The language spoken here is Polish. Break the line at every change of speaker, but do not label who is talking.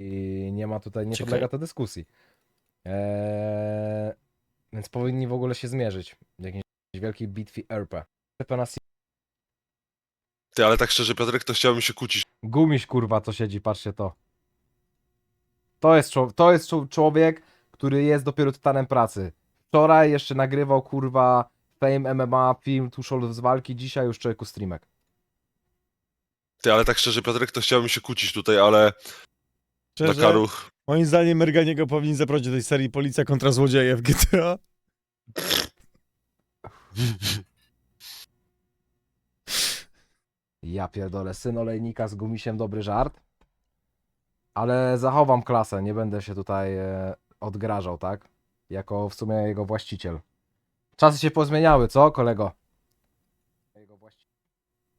i nie ma tutaj, nie
Ciekawe.
podlega to dyskusji. Eee, więc powinni w ogóle się zmierzyć w jakiejś wielkiej bitwie RP.
Ty, ale tak szczerze, Piotrek, to chciałbym się kłócić.
Gumiś kurwa co siedzi, patrzcie to. To jest, czo- to jest czo- człowiek, który jest dopiero tytanem pracy. Wczoraj jeszcze nagrywał kurwa Fame MMA, film Tuszol z walki, dzisiaj już człowieku streamek.
Ty, ale tak szczerze, Piotrek, to chciałbym się kłócić tutaj, ale
Szczerze,
Dakaru...
moim zdaniem Merganiego powinien zaprowadzić do tej serii Policja kontra złodzieje w GTA.
Ja pierdolę, syn olejnika z gumisiem, dobry żart. Ale zachowam klasę, nie będę się tutaj e, odgrażał, tak? Jako w sumie jego właściciel. Czasy się pozmieniały, co kolego?